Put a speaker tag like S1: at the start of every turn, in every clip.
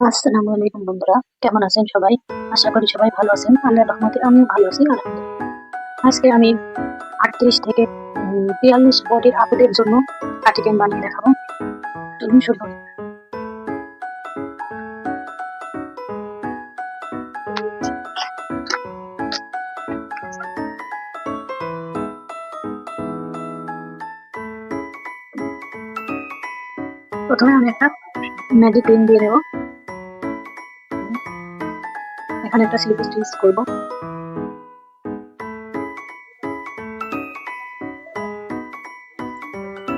S1: আসসালামু আলাইকুম বন্ধুরা, কেমন আছেন সবাই? আশা করি সবাই ভালো আছেন। আল্লাহর রহমতে আমিও ভালো আছি, আলহামদুলিল্লাহ। আজকে আমি আটত্রিশ থেকে বিয়াল্লিশ বডির আপুদের জন্য কাটিকেন বানিয়ে দেখাবো। চলুন শুরু। প্রথমে আমি একটা ম্যাজিক পেন দিয়ে দেবো। এখানে একটা স্লিপ স্টিচ করব।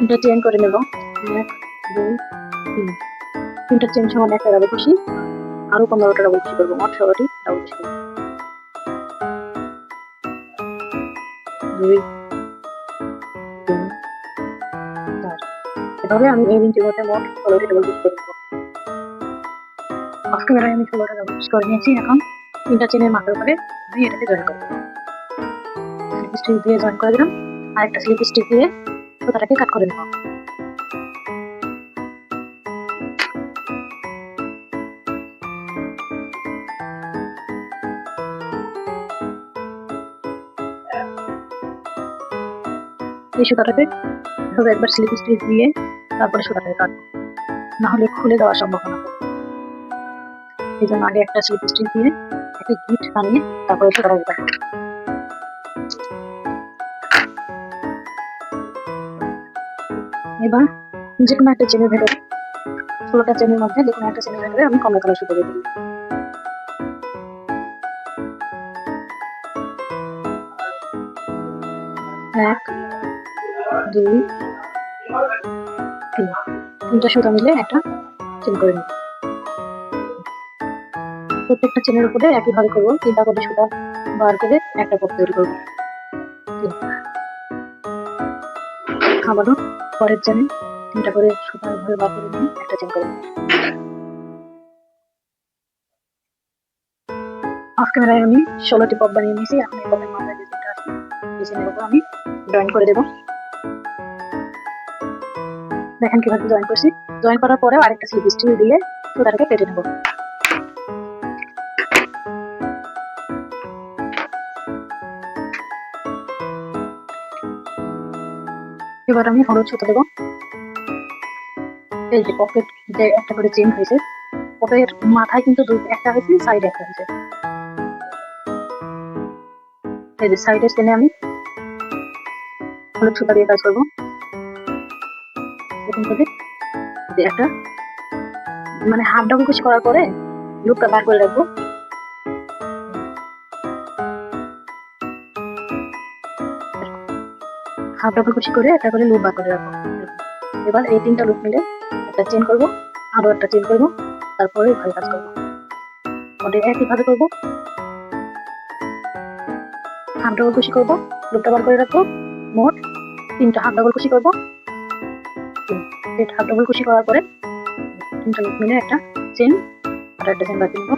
S1: এটা চেন করে নেব। এক, দুই, তিন। তিনটা চেন সমান একটা ডাবল খুশি আরও পনেরোটা ডাবল খুশি করব। মোট ষোলোটি ডাবল খুশি দুই এভাবে আমি এই দিনটির মধ্যে মোট ষোলোটি ডাবল খুশি করব অফ ক্যামেরায় আমি ষোলোটা ডাবল খুশি করে নিয়েছি এখন। তিনটা চেনের মাথার উপরে আমি এটাকে জয়েন করে স্লিপ স্টিচ দিয়ে জয়েন করে দিলাম। আর একটা স্লিপ স্টিচ দিয়ে সুতাটাকে কাট করে নেব। এই সুতাটাকে এভাবে একবার স্লিপ স্টিচ দিয়ে তারপরে সুতাটাকে কাটবো না হলে খুলে দেওয়ার সম্ভাবনা। এই জন্য আগে একটা স্লিপ স্টিচ দিয়ে একটা গিট বানিয়ে তারপরে সুতাটাকে কাটবো এবার যে কোনো একটা চেনের ভেতরে, ষোলোটা চেনের মধ্যে যে কোনো একটা চেনের ভেতরে আমি কমলা কালার সুতো দিয়ে দিই এক, দুই, তিন। তিনটা সুতা মিলে একটা চেন করে নিই প্রত্যেকটা চেনের উপরে একইভাবে করব, তিনটা করে সুতা বার করে একটা পথ তৈরি করব। আবারও পরের চেনে তিনটা করে সুতা এভাবে বার করে নিয়ে একটা চেন করে অফ আমি ষোলোটি পপ বানিয়ে নিয়েছি, এখন এই পপের মাথায় যে চেনটা আছে উপর আমি জয়েন করে দেবো। দেখেন কীভাবে জয়েন করছি। জয়েন করার পরে আরেকটা স্লিপ স্টিচ দিয়ে সুতাটাকে কেটে নেব। এবার আমি হলুদ সুতো দেবো। এই যে পকেট যে একটা করে চেন হয়েছে। পকের মাথায় কিন্তু দুই একটা হয়েছে সাইডে একটা হয়েছে। এই যে সাইডের চেনে আমি হলুদ সুতা দিয়ে কাজ করব। এরকম করে একটা মানে হাফ ডাবল কুচি করার পরে লুপটা বার করে রাখব। হাফ ডাবল কুচি করে একটা করে লুপ বার করে রাখব। এবার এই তিনটা লুপ মিলে একটা চেন করব আরও একটা চেন করব, তারপরে ঘরে কাজ করব। ওদের একইভাবে করব। হাফ ডাবল কুচি করব লুপটা বার করে রাখব। মোট তিনটা হাফ ডাবল কুচি করব। তিন। হাফ ডাবল কুচি করার পরে তিনটা লুপ মিলে একটা চেন আর একটা চেন বাকি নেব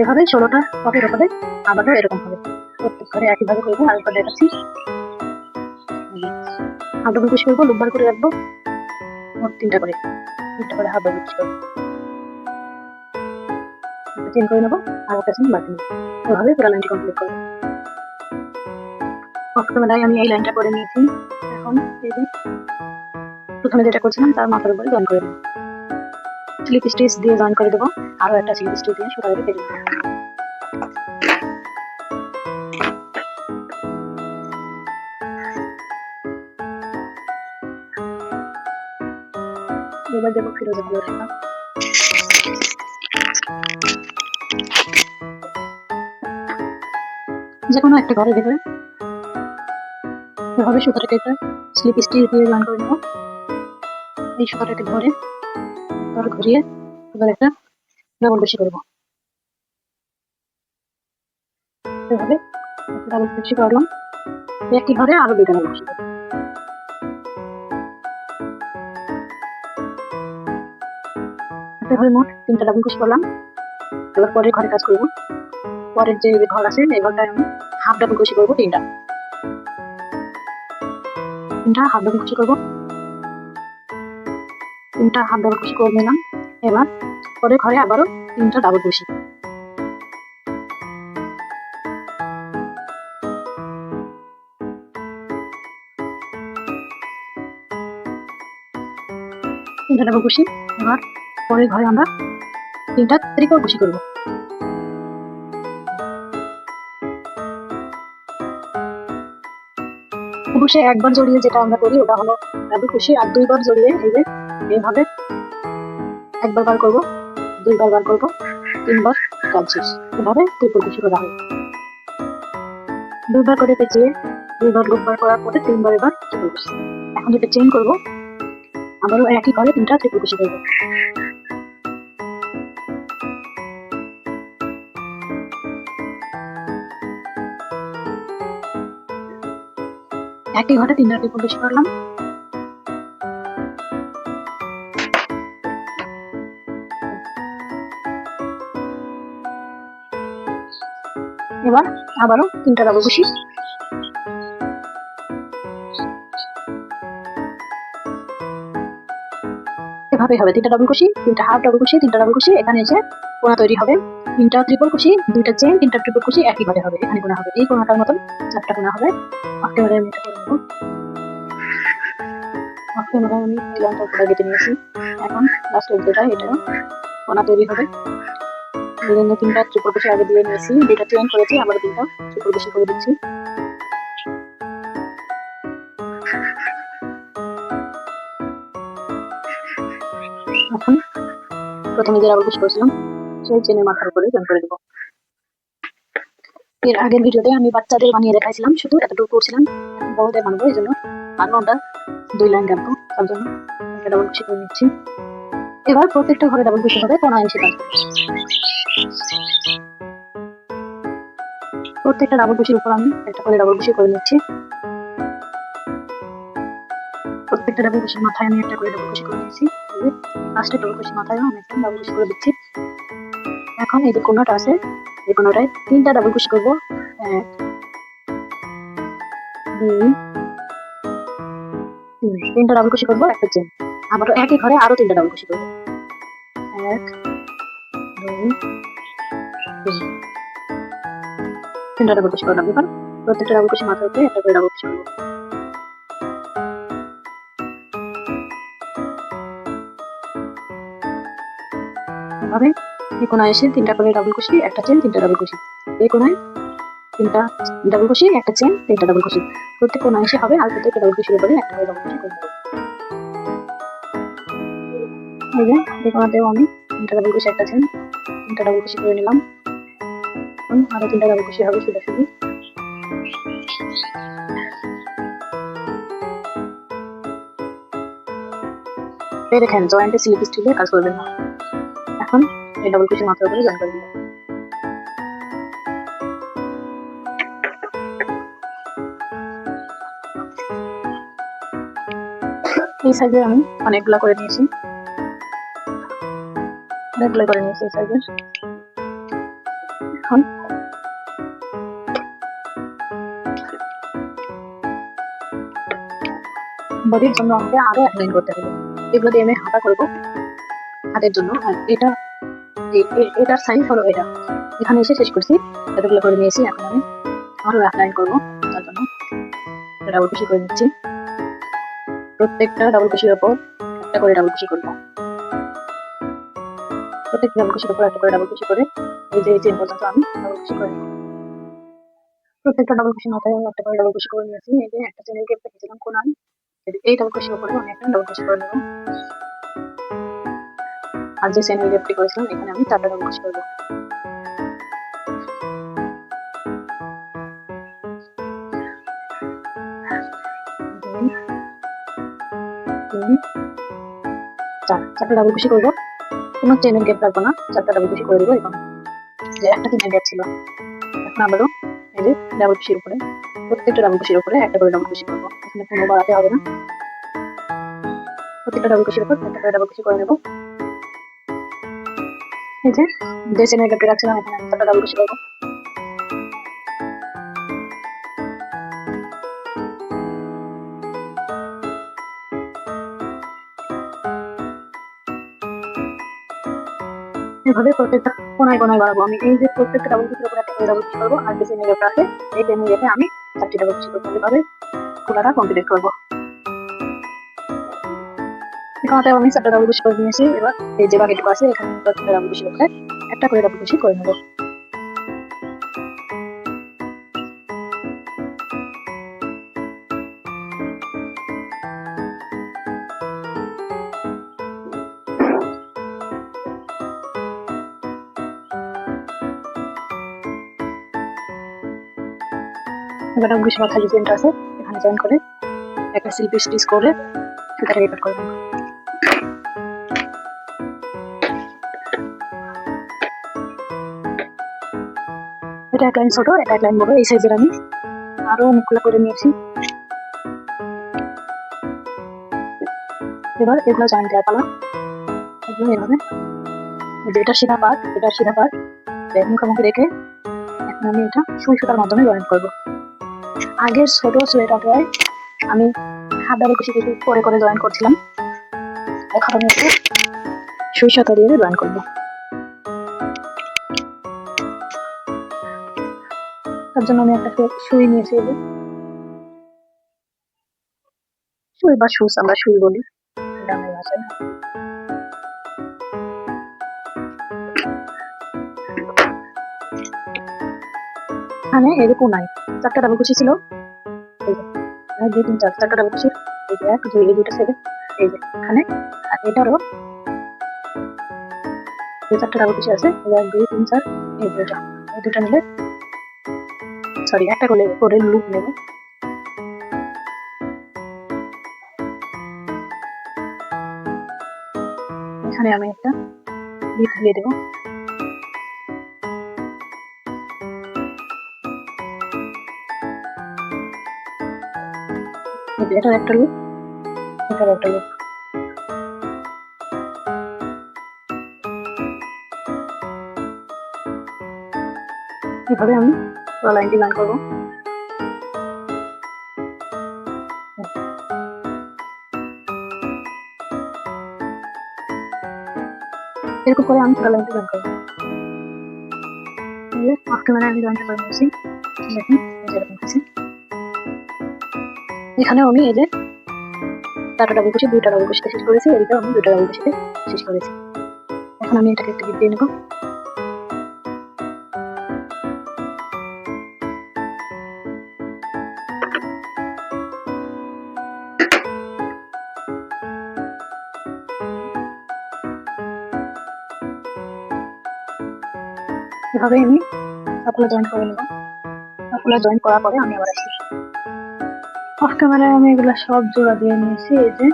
S1: এভাবে ষোলোটা পকেট হবে আবারও এরকম হবে প্রত্যেক একইভাবে করব, আরেকবার দেখাচ্ছি। ডাবল কুচি করব লুপ করে রাখব। মোট তিনটা করে। তিনটা করে হাফ করব চেন করে নেব, আর একটা চেন বাদ নেব। এভাবে পুরো লাইনটি কমপ্লিট করব। ক্যামেরায় আমি এই লাইনটা করে নিয়েছি। এখন এই যে প্রথমে যেটা করছিলাম, তার মাথার উপরে জয়েন করে দেবো স্লিপ স্টিচ দিয়ে জয়েন করে দেবো। আরও একটা স্লিপ স্টিচ দিয়ে সুতা কেটে দেবো দেবো ফিরোজা কালার সুতা যে কোনো একটা ঘরের ভেতরে এভাবে সুতাটাকে স্লিপ স্টিচ দিয়ে জয়েন করে এই সুতাটাকে ধরে তারপর ঘুরিয়ে এবার একটা ডাবল বেশি করব এভাবে ডাবল বেশি করলাম একটি ঘরে আরও দুইটা ডাবল বেশি করব এভাবে মোট তিনটা ডাবল বেশি করলাম। এবার পরের ঘরে কাজ করব। পরের যে ঘর আছে, এই ঘরটায় আমি হাফ ডাবল কুচি করব তিনটা। তিনটা হাফ ডাবল কুচি করব। তিনটা হাফ ডাবল কুচি করে নিলাম। এবার পরে ঘরে আবারও তিনটা ডাবল কুশি তিনটা ডাবল কুশি এবার পরে ঘরে আমরা তিনটা ত্রিকোণ কুশি করব। কুশি একবার জড়িয়ে যেটা আমরা করি, ওটা হলো কুশি আর দুইবার জড়িয়ে এই যে এইভাবে একবার বার করব, দুইবার বার করব, তিনবার কাজ শেষ। এভাবে ত্রিপুর কুশি করা হয়। দুইবার করে পেঁচিয়ে, দুইবার লুকবার করার পরে তিনবার এবার এখন যেটা চেন করব আবারও একই ঘরে তিনটা ত্রিপুর কুশি করব একই ঘরে তিনটা ত্রিপুর কুশি করলাম। এবার আবারও তিনটা ডাবল কুশি এভাবে হবে, তিনটা ডাবল কুশি তিনটা হাফ ডাবল কুশি তিনটা ডাবল কুশি এখানে এসে কোনা তৈরি হবে। তিনটা ট্রিপল কুশি দুইটা চেন তিনটা ট্রিপল কুশি একই ভাবে হবে, এখানে কোনা হবে। এই কোনাটার মতন চারটা কোনা হবে। অক্টোবরে আমি এটা করে আমি লাইনটা পুরো কেটে নিয়েছি। এখন লাস্টের যেটা এটা কোনা তৈরি হবে। এই জন্য তিনটা ট্রিপল কুশি আগে দিয়ে নিয়েছি। দুইটা চেন করেছি, আবার তিনটা ট্রিপল কুশি করে দিচ্ছি। এখন প্রথমে যে রাবার কুশি করেছিলাম সেই চেনের মাথার উপরে জয়েন করে দেবো। এর আগের ভিডিওতে আমি বাচ্চাদের বানিয়ে দেখাইছিলাম, শুধু এতটুকু করছিলাম। বড়দের বানাবো, এই জন্য আরও আমরা দুই লাইন রাখব তার জন্য ডাবল কুশি করে নিচ্ছি। এবার প্রত্যেকটা ঘরে ডাবল কুশি হবে কোনা এসে কাজ প্রত্যেকটা ডাবল কুশির উপর আমি একটা করে ডাবল কুশি করে নিচ্ছি। প্রত্যেকটা ডাবল কুশির মাথায় আমি একটা করে ডাবল কুশি করে নিচ্ছি। লাস্টে ডাবল কুশি মাথায় আমি একটা ডাবল কুশি করে দিচ্ছি। এখন এই যে কোনাটা আছে, এই কোনাটায় তিনটা ডাবল কুশি করব। এক তিনটা ডাবল কুশি করব, একটা চেন আবার একই ঘরে আরও তিনটা ডাবল কুশি করব। এক, দুই, তিন। তিনটা ডাবল কুশি করলাম। এবার প্রত্যেকটা ডাবল কুশি মাথার উপরে একটা করে ডাবল কুশি করব। এই কোনায় এসে তিনটা করে ডাবল কুশি একটা চেন তিনটা ডাবল কুশি এই কোনায় তিনটা ডাবল কুশি একটা চেন তিনটা ডাবল কুশি প্রত্যেক কোনায় এসে হবে আর প্রত্যেকটা ডাবল কুশির উপরে একটা করে ডাবল কুশি করে এই যে, এই কোনাতেও আমি তিনটা ডাবল কুশি একটা চেন তিনটা ডাবল কুশি করে নিলাম। এখন আরও তিনটা ডাবল কুশি হবে সোজাসুজি এই দেখেন জয়েন্টে স্লিপ স্টিলে কাজ করবেন এখন এই ডাবল কুশি মাথার উপরে জয়েন করে দিলাম। এই সাইজে আমি অনেকগুলা করে নিয়েছি। অনেকগুলো করে নিয়েছি এই সাইজে এখন বডির জন্য আমাকে আরও এক করতে হবে। এগুলো দিয়ে আমি হাতা করব। হাতের জন্য। আর এটা এটার সাইন হলো এটা এখানে এসে শেষ করছি এতগুলো করে নিয়েছি এখন আমি আরও এক লাইন করব তার জন্য ডাবল কুশি করে নিচ্ছি প্রত্যেকটা ডাবল কুশির ওপর একটা করে ডাবল কুশি করব প্রত্যেকটা ডাবল কুশির ওপর একটা করে ডাবল কুশি করে এই যে এই চেন পর্যন্ত আমি ডাবল কুশি করে প্রত্যেকটা ডাবল কুশি মাথায় একটা করে ডাবল কুশি করে নিয়েছি এই যে একটা চেনের গেপ রেখেছিলাম কোনায় এই ডাবল কুশির উপরে আমি একটা ডাবল কুশি করে নেব আর যে চেনের গেপটি করেছিলাম, এখানে আমি চারটা ডাবল কুশি করব চার, চারটা ডাবল কুশি করব। কোনো চেনের গ্যাপ রাখব না, চারটা ডাবল কুশি করে দেবো এখন যে একটা চেনের গ্যাপ ছিল। এখন আবারও এই যে ডাবল কুশির উপরে, প্রত্যেকটা ডাবল কুশির উপরে একটা করে ডাবল কুশি করব। এখানে কোনো বাড়াতে হবে না। প্রত্যেকটা ডাবল কুশির উপর একটা করে ডাবল কুশি করে নেব। এই যে যে চেনের গ্যাপটি রাখছিলাম এখানে আমি চারটা ডাবল এভাবে প্রত্যেকটা কোনায় কোনায় বাড়াবো। আমি এই যে প্রত্যেকটা ডাবল একটা ডাবল করব আর আছে এই আমি চারটি ডাবল কুচি করব। এভাবে খোলাটা কমপ্লিট করব। এখানে আমি চারটা ডাবল কুচি করে নিয়েছি এবার এই যে বাকিটুকু আছে, এখানে ডাবল কুচি করতে একটা করে ডাবল কুচি করে নেব। মাথা যে চেনটা আছে, এখানে জয়েন করে, একটা সিল্পি স্টিচ করে সুতাটাকে কাট করে এটা এক লাইন ছোট এটা এক লাইন বড় এই সাইজের আমি আরও অনেকগুলো করে নিয়েছি। এবার এগুলো জয়েন দেওয়া পালা এগুলো এভাবে। এটা সিধা পাট এটা সিধা পাট মুখোমুখি রেখে এখন আমি এটা সুই সুতার মাধ্যমে জয়েন করব। আগের ছোট সোয়েটারটায় আমি হাত দ্বারা কিছু কিছু করে করে জয়েন করছিলাম। এখন আমি একটু সুই সুতা দিয়ে জয়েন করব। তার জন্য আমি একটা সুই নিয়েছি এই যে। সুই বা সুস আমরা সুই বলি। গ্রামের ভাষায়। এখানে এরকম নাই। চারটা ডাবল কুচি ছিল। এই যে দুই, তিন, চার, চারটা ডাবল কুচি। এই যে, এক, দুই, এই দুটো সেভেন এই যে এখানে আর এটারও চারটা ডাবল কুচি আছে। এক, দুই, তিন, চার, এই দুটো এই দুটো নিলে সরি একটা করে করে লুপ নেব এখানে আমি একটা লিপ দিয়ে দেবো। এটার একটা লুক এটার একটা লুক এভাবে আমি লাইন করব। এরকম করে আমি লাইন করব। অফ ক্যামেরা আমি লাইনটা করে নিয়েছি দেখুন এই যে আছে এখানে আমি এই যে চারটা ডাবল কুচি দুইটা ডাবল শেষ করেছি, এদিকেও আমি দুইটা ডাবল কুচিতে শেষ করেছি। এখন আমি এটাকে একটা গিট দিয়ে নেব। এভাবে আমি সবগুলো জয়েন করে নেব। সবগুলো জয়েন করার পরে আমি আবার আসছি অফ ক্যামেরায় আমি এগুলো সব জোড়া দিয়ে নিয়েছি। এই যে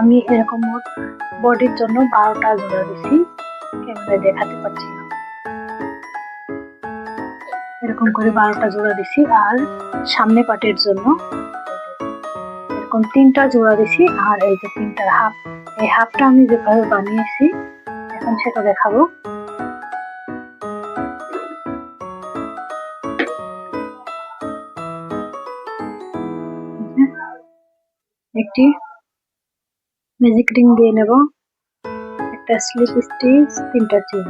S1: আমি এরকম মোট বডির জন্য বারোটা জোড়া দিছি ক্যামেরায় দেখাতে পারছি না। এরকম করে বারোটা জোড়া দিছি আর সামনে পাটের জন্য এরকম তিনটা জোড়া দিছি আর এই যে তিনটার হাফ। এই হাফটা আমি যেভাবে বানিয়েছি, এখন সেটা দেখাবো। একটি ম্যাজিক রিং দিয়ে নেব। একটা স্লিপ স্টিচ তিনটা চেন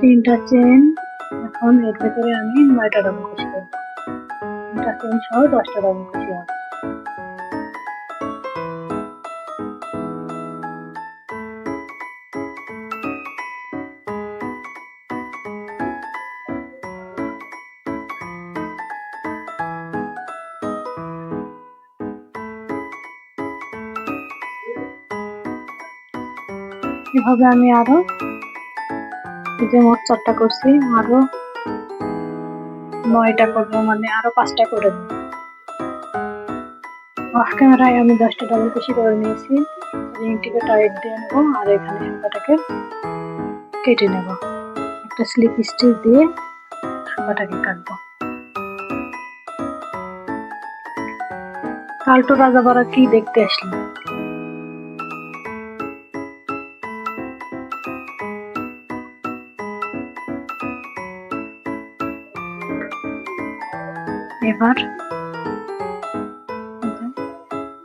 S1: তিনটা চেন এখন এর ভেতরে আমি নয়টা কুচি করব। তিনটা চেন সহ দশটা ডাবল কুচি এভাবে আমি আরও যে মোট চারটা করছি, আরও নয়টা করব মানে আরও পাঁচটা করে ক্যামেরায় আমি দশটা ডাবল কুচি করে নিয়েছি। রিংটিকে টাইট দিয়ে নেব, আর এখানে সুতাটাকে কেটে নেব। একটা স্লিপ স্টিচ দিয়ে সুতাটাকে কাটবো। কালটো রাজাবাড়া কি দেখতে আসলি? এবার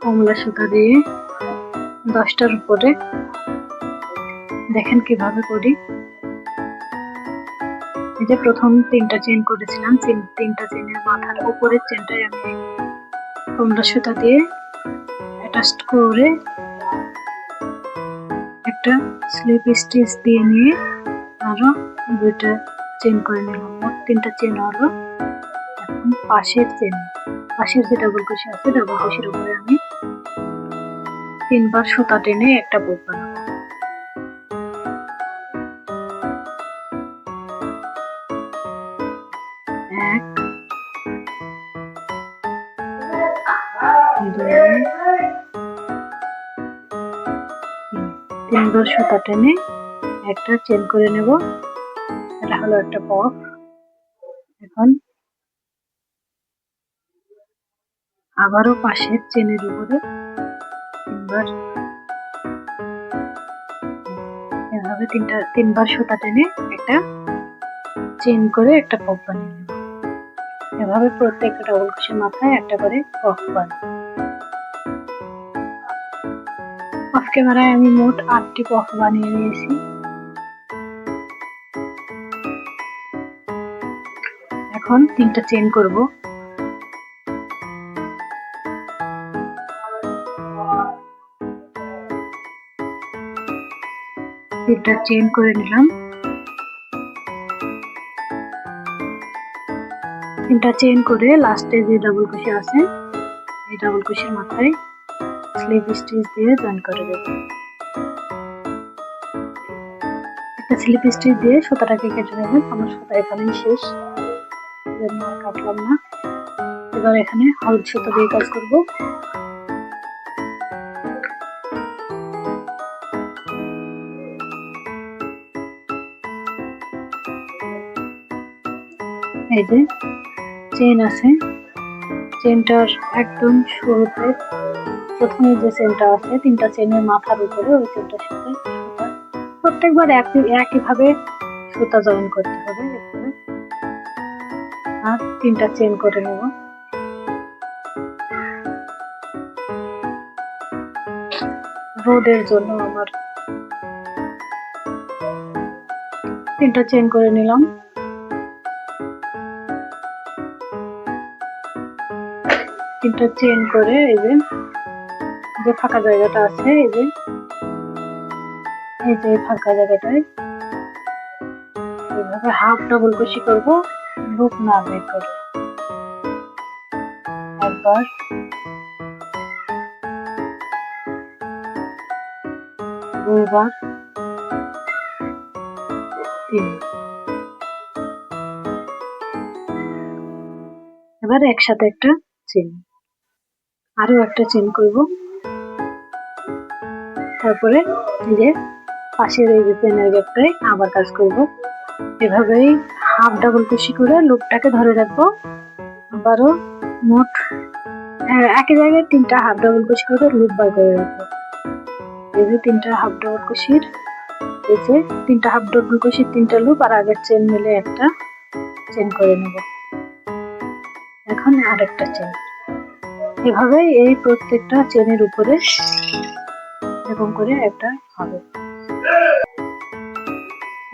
S1: কমলা সুতা দিয়ে দশটার উপরে দেখেন কীভাবে করি। এই যে প্রথম তিনটা চেন করেছিলাম তিনটা চেনের মাথার উপরের চেনটাই আমি কমলা সুতা দিয়ে অ্যাটাচ করে একটা স্লিপ স্টিচ দিয়ে নিয়ে আরও দুইটা চেন করে নিলাম। মোট তিনটা চেন হলো পাশের চেন, পাশের যে ডাবল কুশি আছে ডাবল কুশির উপরে আমি তিনবার সুতা টেনে একটা বোট বানাবো। তিনবার সুতা টেনে একটা চেন করে নেব। এটা হলো একটা পফ আবারও পাশের চেনের উপরে তিনবার। এভাবে তিনটা, তিনবার সুতা টেনে একটা চেন করে একটা পফ বানিয়ে নেব। এভাবে প্রত্যেকটা ডবল কুশির মাথায় একটা করে পফ বানাবো। অফ ক্যামেরায় আমি মোট আটটি পফ বানিয়ে নিয়েছি। এখন তিনটা চেন করব। তিনটা চেন করে নিলাম। তিনটা চেন করে লাস্টে যে ডাবল কুশি আছে, এই ডাবল কুশির মাথায় স্লিপ স্টিচ দিয়ে জয়েন করে দেব। একটা স্লিপ স্টিচ দিয়ে সুতাটাকে কেটে নেবেন আমার সুতা এখানেই শেষ। কাটলাম না। এবার এখানে হলুদ সুতো দিয়ে কাজ করব। এই যে চেন আছে চেনটার একদম শুরুতে প্রথমে যে চেনটা আছে, তিনটা চেনের মাথার উপরে ওই চেনটার সাথে প্রত্যেকবার একই, একইভাবে সুতা জয়েন করতে হবে আর তিনটা চেন করে নেব। রোদের জন্য আমার তিনটা চেন করে নিলাম। তিনটা চেন করে এই যে যে ফাঁকা জায়গাটা আছে, এই যে এই যে ফাঁকা জায়গাটায় এইভাবে হাফ ডাবল কুশি করব, লুপ না বের করে। একবার। দুইবার। তিন। এবার একসাথে একটা চেন আরও একটা চেন করব। তারপরে যে পাশের এই যে চেনের গ্যাপটায় আবার কাজ করব। এভাবেই হাফ ডাবল কুশি করে লুপটাকে ধরে রাখব। আবারও মোট আহ, একই জায়গায় তিনটা হাফ ডাবল কুশি করে লুপ বার করে রাখব। এই যে তিনটা হাফ ডাবল কুশির এই যে তিনটা হাফ ডাবল কুশির তিনটা লুপ আর আগের চেন মিলে একটা চেন করে নেব। এখন আরেকটা চেন এভাবে এই প্রত্যেকটা চেনের উপরে এরকম করে একটা হবে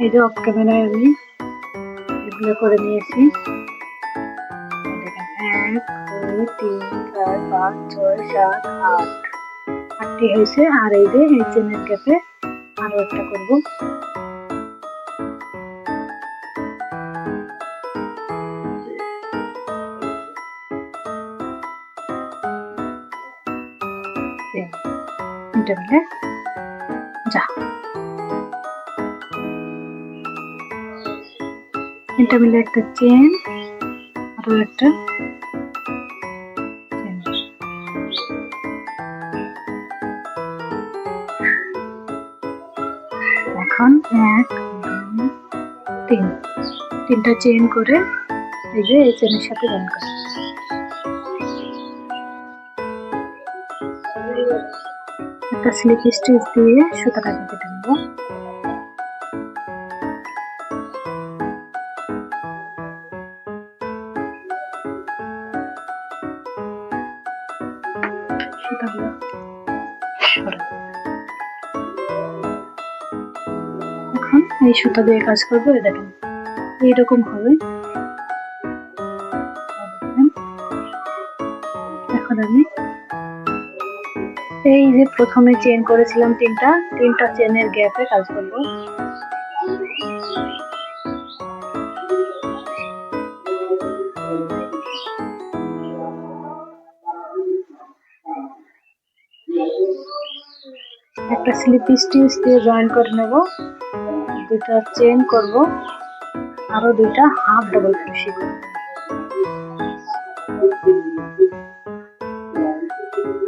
S1: এই যে অফ ক্যামেরায় আমি এগুলো করে নিয়েছি। এক, দুই, তিন, চার, পাঁচ, ছয়, সাত, আট। আটটি হয়েছে, আর এই যে এই চেনের গ্যাপে আরও একটা করব। তিনটে মিলে যা। তিনটা মিলে একটা চেন আরও একটা এখন এক তিন। তিনটা চেন করে এই যে এই চেনের সাথে জয়েন করে একটা স্লিপ স্টিচ দিয়ে সুতাটাকে কেটে নেব এখন এই সুতা দিয়ে কাজ করব দেখেন, এইরকম হবে। এখন আমি এই যে প্রথমে চেন করেছিলাম তিনটা তিনটা চেনের গ্যাপে কাজ করব একটা স্লিপ স্টিচ দিয়ে জয়েন করে নেব। দুটা চেন করব। আরও দুইটা হাফ ডাবল ক্রোশি করব।